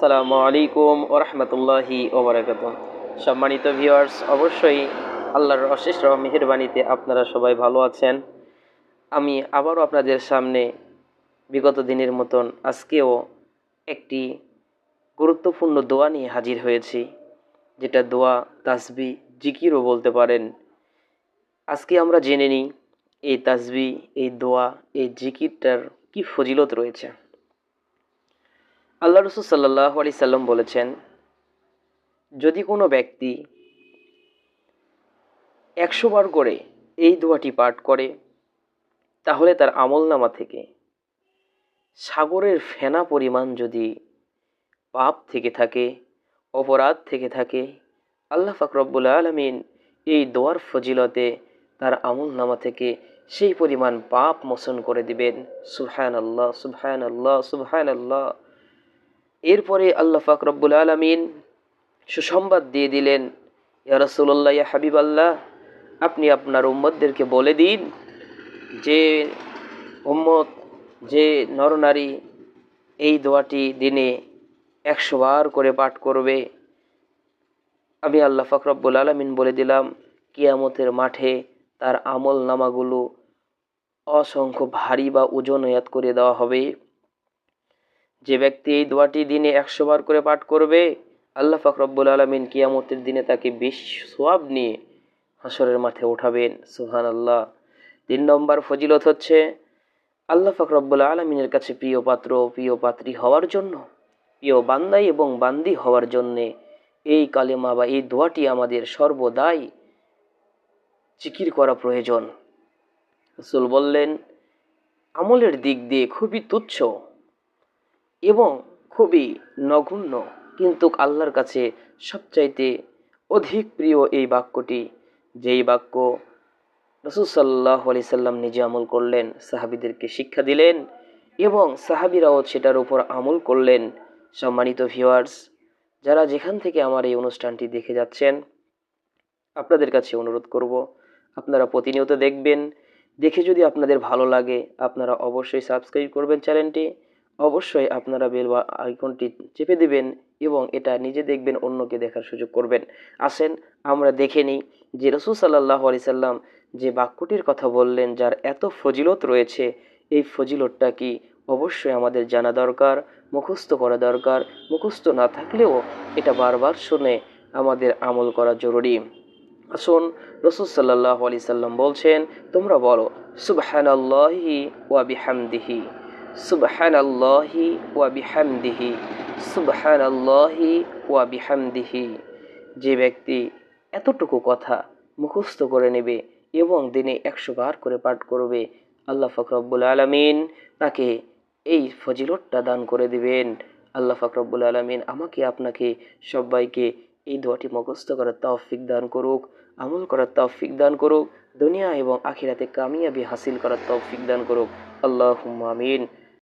আসসালামু আলাইকুম ওরহমতুল্লাহি ওবরাকাত সম্মানিত ভিউয়ার্স, অবশ্যই আল্লাহর অশেষ মেহেরবানিতে আপনারা সবাই ভালো আছেন। আমি আবারও আপনাদের সামনে বিগত দিনের মতন আজকেও একটি গুরুত্বপূর্ণ দোয়া নিয়ে হাজির হয়েছি, যেটা দোয়া, তাসবি, জিকিরও বলতে পারেন। আজকে আমরা জেনে নিই, এই তাসবি, এই দোয়া, এই জিকিরটার কি ফজিলত রয়েছে। আল্লাহ রসুল সাল্লাহ আলি সাল্লাম বলেছেন, যদি কোনো ব্যক্তি একশো বার করে এই দোয়াটি পাঠ করে, তাহলে তার আমলনামা থেকে সাগরের ফেনা পরিমাণ যদি পাপ থেকে থাকে, অপরাধ থেকে থাকে, আল্লাহ ফাকরব্বুল আলমিন এই দোয়ার ফজিলতে তার আমলনামা থেকে সেই পরিমাণ পাপ মোচন করে দিবেন। সুবহান আল্লাহ সুবহান আল্লাহ সুবহান আল্লাহ এরপরে আল্লাহ ফাক রব্বুল আলমিন সুসংবাদ দিয়ে দিলেন, ইয়া রসুল্লাহ ইয়া হাবিব আল্লাহ আপনি আপনার উম্মতদেরকে বলে দিন যে উম্মত, যে নরনারী এই দোয়াটি দিনে একশো বার করে পাঠ করবে। আমি আল্লাহ ফাকরব্বুল আলমিন বলে দিলাম, কিয়ামতের মাঠে তার আমল নামাগুলো অসংখ্য ভারী বা ওজন করে দেওয়া হবে। যে ব্যক্তি এই দোয়াটি দিনে একশো বার করে পাঠ করবে, আল্লাহ ফাকরব্বুল আলমিন কিয়ামতের দিনে তাকে বিশ সোয়াব নিয়ে হাসরের মাঠে উঠাবেন। সুহান আল্লাহ তিন নম্বর ফজিলত হচ্ছে, আল্লাহ ফাকরব্বুল আলমিনের কাছে প্রিয় পাত্র, প্রিয় পাত্রী হওয়ার জন্য, প্রিয় বান্দাই এবং বান্দি হওয়ার জন্যে এই কালেমা বা এই দোয়াটি আমাদের সর্বদাই জিকির করা প্রয়োজন। রসুল বললেন, আমলের দিক দিয়ে খুবই তুচ্ছ। এবং খুবই নগণ্য, কিন্তু আল্লাহর কাছে সবচাইতে অধিক প্রিয় এই বাক্যটি, যেই বাক্য রসুল সাল্লাহ আলি সাল্লাম নিজে আমল করলেন, সাহাবিদেরকে শিক্ষা দিলেন এবং সাহাবিরাও সেটার উপর আমল করলেন। সম্মানিত ভিউয়ার্স যারা যেখান থেকে আমার এই অনুষ্ঠানটি দেখে যাচ্ছেন, আপনাদের কাছে অনুরোধ করব, আপনারা প্রতিনিয়ত দেখবেন। দেখে যদি আপনাদের ভালো লাগে, আপনারা অবশ্যই সাবস্ক্রাইব করবেন চ্যানেলটি। অবশ্যই আপনারা বেল বা আইকনটি চেপে দেবেন এবং এটা নিজে দেখবেন, অন্যকে দেখার সুযোগ করবেন। আসেন, আমরা দেখে নিই যে রসুল সাল্লাহ আলি সাল্লাম যে বাক্যটির কথা বললেন, যার এত ফজিলত রয়েছে, এই ফজিলতটা কি অবশ্যই আমাদের জানা দরকার, মুখস্থ করা দরকার, মুখস্থ না থাকলেও এটা বারবার শুনে আমাদের আমল করা জরুরি। আসুন, রসুল সাল্লাহ আলি সাল্লাম বলছেন, তোমরা বলো সুবহান আল্লাহি ওয়া বিহামদিহি। সুবহান আল্লাহি ওয়া বিহামদিহি সুবহান আল্লাহি ওয়া বিহামদিহি। যে ব্যক্তি এতটুকু কথা মুখস্থ করে নেবে এবং দিনে একশো বার করে পাঠ করবে, আল্লাহ ফকরব্বুল আলমিন তাকে এই ফজিলতটা দান করে দিবেন। আল্লাহ ফকরব্বুল আলমিন আমাকে, আপনাকে, সবাইকে এই দোয়াটি মুখস্থ করার তৌফিক দান করুক, আমল করার তৌফিক দান করুক, দুনিয়া এবং আখিরাতে কামিয়াবি হাসিল করার তৌফিক দান করুক। আল্লাহ আমিন।